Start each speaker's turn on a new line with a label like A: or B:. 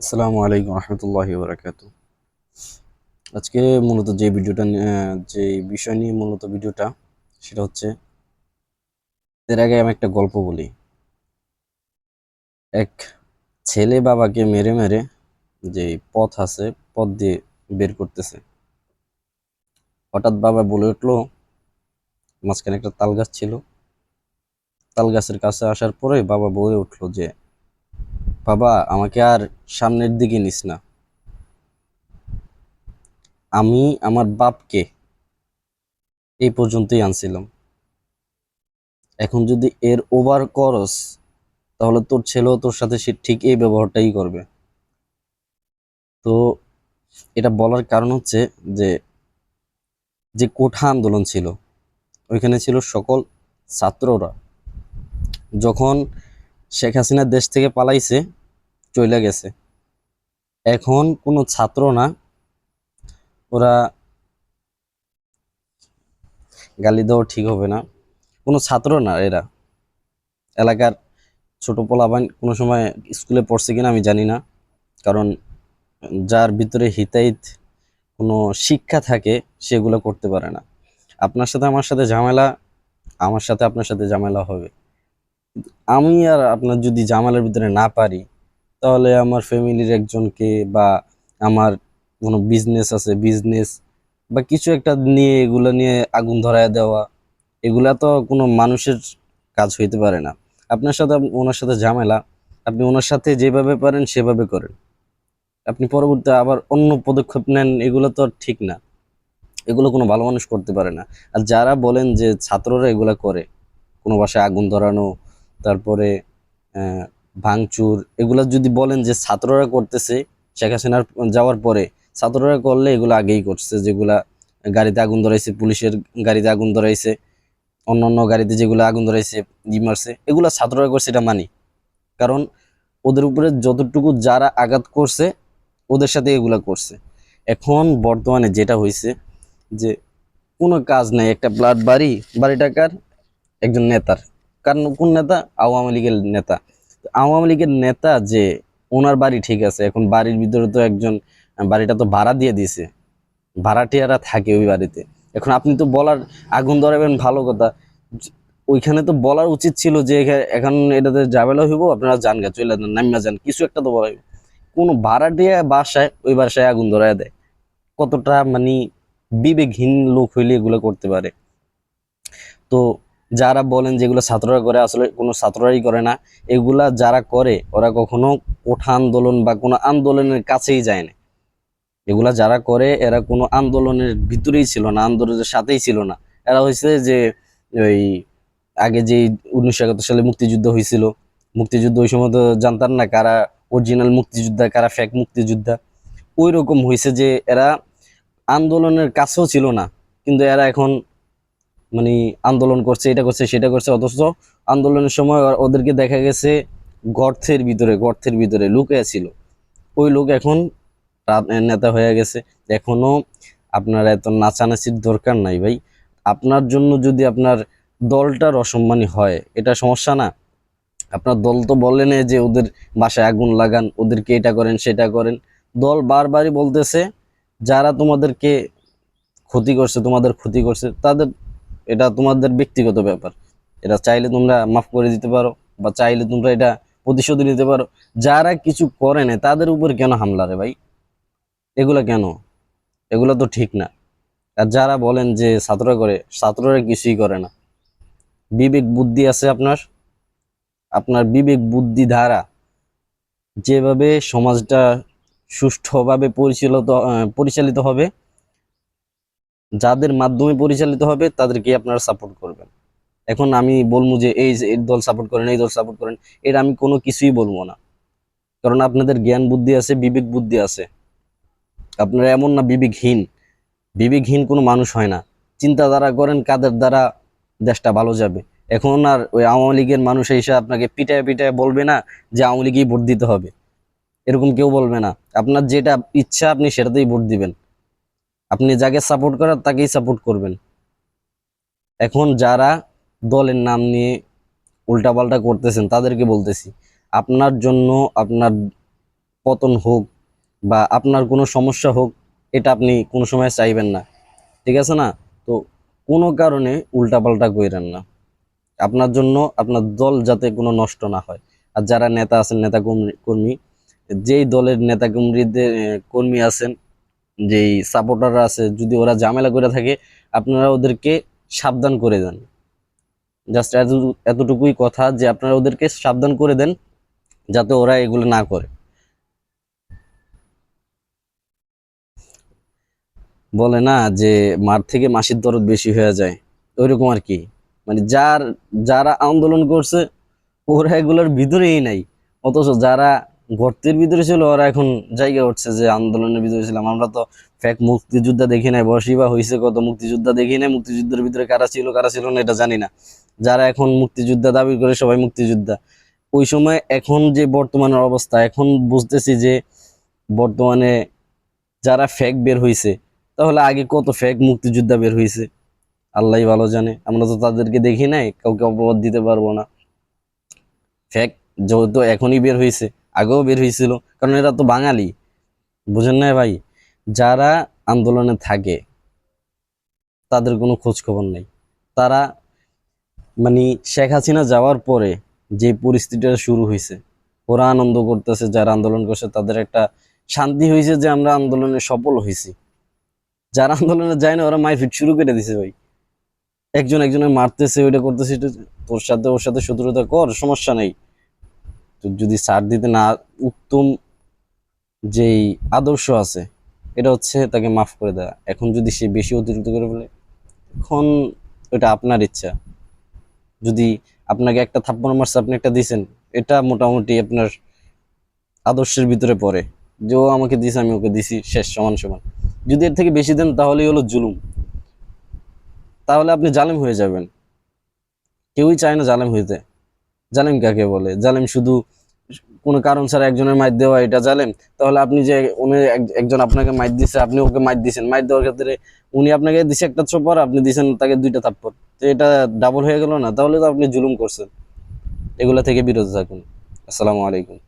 A: আসসালামু আলাইকুম রহমতুল্লাহি বারাকাত আজকে মূলত যে ভিডিওটা যে বিষয় নিয়ে মূলত ভিডিওটা, সেটা হচ্ছে, এর আগে আমি একটা গল্প বলি। এক ছেলে বাবাকে মেরে মেরে যে পথ আছে, পথ দিয়ে বের করতেছে। হঠাৎ বাবা বলে উঠল, মাঝখানে একটা তাল গাছ ছিল। তাল গাছের কাছে আসার পরে বাবা বলে উঠল যে বাবা, আমাকে আর সামনের দিকে নিস না। আমি আমার বাপকে এই পর্যন্তই আনছিলাম। এখন যদি এর ওভার করস, তাহলে তোর ছেলেও তোর সাথে সে ঠিক এই ব্যবহারটাই করবে। তো এটা বলার কারণ হচ্ছে যে যে কোঠা আন্দোলন ছিল, ওইখানে ছিল সকল ছাত্ররা। যখন শেখ হাসিনা দেশ থেকে পালাইছে চলে গেছে। এখন কোনো ছাত্র না, ওরা গালি দেওয়া ঠিক হবে না। কোনো ছাত্র না এরা। এলাকার ছোট পোলাবান কোনো সময় স্কুলে পড়ছে কিনা আমি জানি না, কারণ যার ভিতরে হিতাহিত কোনো শিক্ষা থাকে সেগুলো করতে পারে না। আপনার সাথে আমার সাথে ঝামেলা, আমার সাথে আপনার সাথে ঝামেলা হবে। আমি আর আপনার যদি ঝামেলার ভিতরে না পারি, তাহলে আমার ফ্যামিলির একজনকে বা আমার কোনো বিজনেস আছে বিজনেস বা কিছু একটা নিয়ে এগুলো নিয়ে আগুন ধরায় দেওয়া, এগুলা তো কোনো মানুষের কাজ হইতে পারে না। আপনার সাথে ওনার সাথে ঝামেলা, আপনি ওনার সাথে যেভাবে পারেন সেভাবে করেন। আপনি পরবর্তী আবার অন্য পদক্ষেপ নেন, এগুলো তো ঠিক না। এগুলো কোনো ভালো মানুষ করতে পারে না। আর যারা বলেন যে ছাত্ররা এগুলা করে, কোনো বাসায় আগুন ধরানো তারপরে ভাঙচুর, এগুলা যদি বলেন যে ছাত্ররা করতেছে, শেখ হাসিনার যাওয়ার পরে ছাত্ররা করলে এগুলো আগেই করছে, যেগুলা গাড়িতে আগুন ধরাইছে, পুলিশের গাড়িতে আগুন ধরাইছে অন্য অন্য গাড়িতে যেগুলো আগুন ধরাইছে মারছে, এগুলা ছাত্ররা করছে, এটা মানি। কারণ ওদের উপরে যতটুকু যারা আঘাত করছে, ওদের সাথে এগুলা করছে। এখন বর্তমানে যেটা হয়েছে যে কোনো কাজ নাই, একটা ব্লাড বাড়ি বাড়িটা কার একজন নেতার। কারণ কোন নেতা? আওয়ামী লীগের নেতা। আওয়ামী লীগের নেতা যে ওনার বাড়ি ঠিক আছে, এখন বাড়ির ভিতরে তো একজন বাড়িটা তো ভাড়া দিয়ে দিছে। ভাড়াটিয়ারা থাকে ওই বাড়িতে। এখন আপনি তো বলার আগুন ধরাবেন, ভালো কথা। ওইখানে তো বলার উচিত ছিল যে এখা- এখন এটাতে ঝামেলা হইব, আপনারা যান গা চলে যান নামিয়া যান, কিছু একটা তো বলা কোনো ভাড়াটিয়া বাসায়, ওই বাসায় আগুন ধরায় দেয়। কতটা মানে বিবেকহীন লোক হইলে এগুলো করতে পারে। তো যারা বলেন যেগুলো ছাত্ররা করে, আসলে কোনো ছাত্ররাই করে না। এগুলা যারা করে, ওরা কখনো কোঠা আন্দোলন বা কোনো আন্দোলনের কাছেই যায় না। এগুলা যারা করে, এরা কোনো আন্দোলনের ভিতরেই ছিল না, আন্দোলনের সাথেই ছিল না। এরা হয়েছে যে, ওই আগে যে উনিশশো একাত্তর সালে মুক্তিযুদ্ধ হয়েছিল মুক্তিযুদ্ধ ওই সময় তো জানতাম না কারা অরিজিনাল মুক্তিযোদ্ধা, কারা ফ্যাক মুক্তিযোদ্ধা। ওই রকম হয়েছে যে, এরা আন্দোলনের কাছেও ছিল না, কিন্তু এরা এখন মানে আন্দোলন করছে, এটা করছে, সেটা করছে, অথচ আন্দোলনের সময় ওদেরকে দেখা গেছে গর্থের ভিতরে গর্থের ভিতরে লুকিয়ে ছিল। ওই লোক এখন নেতা হয়ে গেছে। এখনও আপনার এত নাচানাচির দরকার নাই ভাই। আপনার জন্য যদি আপনার দলটার অসম্মানী হয়, এটা সমস্যা না। আপনার দল তো বলেন যে ওদের বাসায় আগুন লাগান, ওদেরকে এটা করেন, সেটা করেন। দল বারবারই বলতেছে, যারা তোমাদেরকে ক্ষতি করছে, তোমাদের ক্ষতি করছে, তাদের এটা তোমাদের ব্যক্তিগত ব্যাপার। এটা চাইলে তোমরা মাফ করে দিতে পারো বা চাইলে তোমরা এটা প্রতিশোধ নিতে পারো। যারা কিছু করে না তাদের উপর কেন হামলা রে ভাই? এগুলা কেন? এগুলা তো ঠিক না। আর যারা বলেন যে ছাত্ররা করে, ছাত্ররা কিছুই করে না। বিবেক বুদ্ধি আছে আপনার? আপনার বিবেক বুদ্ধি ধারা যেভাবে সমাজটা সুষ্ঠুভাবে পরিচালিত পরিচালিত হবে যাদের মাধ্যমে পরিচালিত হবে তাদেরকে আপনারা সাপোর্ট করবেন। এখন আমি বলব যে, এই দল সাপোর্ট করেন, এই দল সাপোর্ট করেন, এটা আমি কোনো কিছুই বলব না। কারণ আপনাদের জ্ঞান বুদ্ধি আছে, বিবেক বুদ্ধি আছে। আপনারা এমন না বিবেকহীন। বিবেকহীন কোনো মানুষ হয় না। চিন্তাধারা করেন, কাদের দ্বারা দেশটা ভালো যাবে। এখন আর ওই আওয়ামী লীগের মানুষ এসে আপনাকে পিটায় পিটায় বলবে না যে, আওয়ামী লীগেই ভোট দিতে হবে। এরকম কেউ বলবে না। আপনার যেটা ইচ্ছা, আপনি সেটাতেই ভোট দিবেন। আপনি যাকে সাপোর্ট করার তাকেই সাপোর্ট করবেন। এখন যারা দলের নাম নিয়ে উল্টাপাল্টা করতেছেন, তাদেরকে বলতেছি, আপনার জন্য আপনার পতন হোক বা আপনার কোনো সমস্যা হোক, এটা আপনি কোনো সময় চাইবেন না। ঠিক আছে না? তো কোনো কারণে উল্টাপাল্টা কইরেন না। আপনার জন্য আপনার দল যাতে কোনো নষ্ট না হয়। আর যারা নেতা আছেন, নেতা কর্মী- কর্মী, যেই দলের নেতা কর্মীদের, কর্মী আছেন যেই সাপোর্টাররা আছে, যদি ওরা ঝামেলা করে থাকে, আপনারা ওদেরকে সাবধান করে দেন। জাস্ট এতটুকুই কথা যে আপনারা ওদেরকে সাবধান করে দেন, যাতে ওরা এগুলো না করে। বলে না যে মার থেকে মাসির দরদ বেশি হয়ে যায়, ওইরকম আর কি। মানে যার, যারা আন্দোলন করছে, ওরা এগুলোর ভিতরেই নাই। অথচ যারা গর্তের ভিতরে ছিল ওরা এখন জায়গা উঠছে যে আন্দোলনের ভিতরে ছিলাম। আমরা তো ফ্যাক মুক্তিযোদ্ধা দেখি নাই, বয়সী বা হয়েছে কত, মুক্তিযোদ্ধা দেখি নাই, মুক্তিযুদ্ধের ভিতরে কারা ছিল কারা ছিল না, এটা জানি না। যারা এখন মুক্তিযোদ্ধা দাবি করে সবাই মুক্তিযোদ্ধা। ওই সময় এখন যে বর্তমানের অবস্থা, এখন বুঝতেছি যে বর্তমানে যারা ফেক বের হয়েছে তাহলে আগে কত ফেক মুক্তিযোদ্ধা বের হয়েছে আল্লাহ ভালো জানে। আমরা তো তাদেরকে দেখি নাই, কাউকে অপবাদ দিতে পারব না। ফেক যেহেতু এখনই বের হয়েছে আগেও বের হয়েছিল। কারণ এরা তো বাঙালি। বুঝেন না ভাই? যারা আন্দোলনে থাকে, তাদের কোনো খোঁজ খবর নেই। তারা মানে শেখ হাসিনা যাওয়ার পরে যে পরিস্থিতিটা শুরু হয়েছে, ওরা আনন্দ করতেছে, যারা আন্দোলন করছে, তাদের একটা শান্তি হয়েছে যে আমরা আন্দোলনে সফল হয়েছি। যারা আন্দোলনে যায় না, ওরা মারপিট শুরু করে দিছে ভাই। একজন একজনের মারতেছে, ওইটা করতেছে তোর সাথে, ওর সাথে শত্রুতা কর, সমস্যা নেই। যদি ছাড় দিতে না উত্তম যেই আদর্শ আছে, এটা হচ্ছে তাকে মাফ করে দেওয়া। এখন যদি সে বেশি অতিরিক্ত করে ফেলে, এখন ওটা আপনার ইচ্ছা। যদি আপনাকে একটা থাপ্পড় মারছে, আপনি একটা দিছেন, এটা মোটামুটি আপনার আদর্শের ভিতরে পড়ে। যে ও আমাকে দিছে, আমি ওকে দিছি, শেষ, সমান সমান। যদি এর থেকে বেশি দেন, তাহলেই হলো জুলুম। তাহলে আপনি জালেম হয়ে যাবেন। কেউই চায় না জালেম হইতে। জালেম কাকে বলে? জালেম শুধু কোনো কারণ ছাড়া একজনের মাইর দেওয়া এটা জালেম? তাহলে আপনি যে উনি এক- একজন আপনাকে মাইর দিছে, আপনি ওকে মাইর দিছেন, মাইর দেওয়ার ক্ষেত্রে উনি আপনাকে দিছে একটা চোপর আপনি দিছেন তাকে দুইটা থাপ্পর তো এটা ডাবল হয়ে গেল না? তাহলে তো আপনি জুলুম করছেন। এগুলা থেকে বিরত থাকুন। আসসালামু আলাইকুম।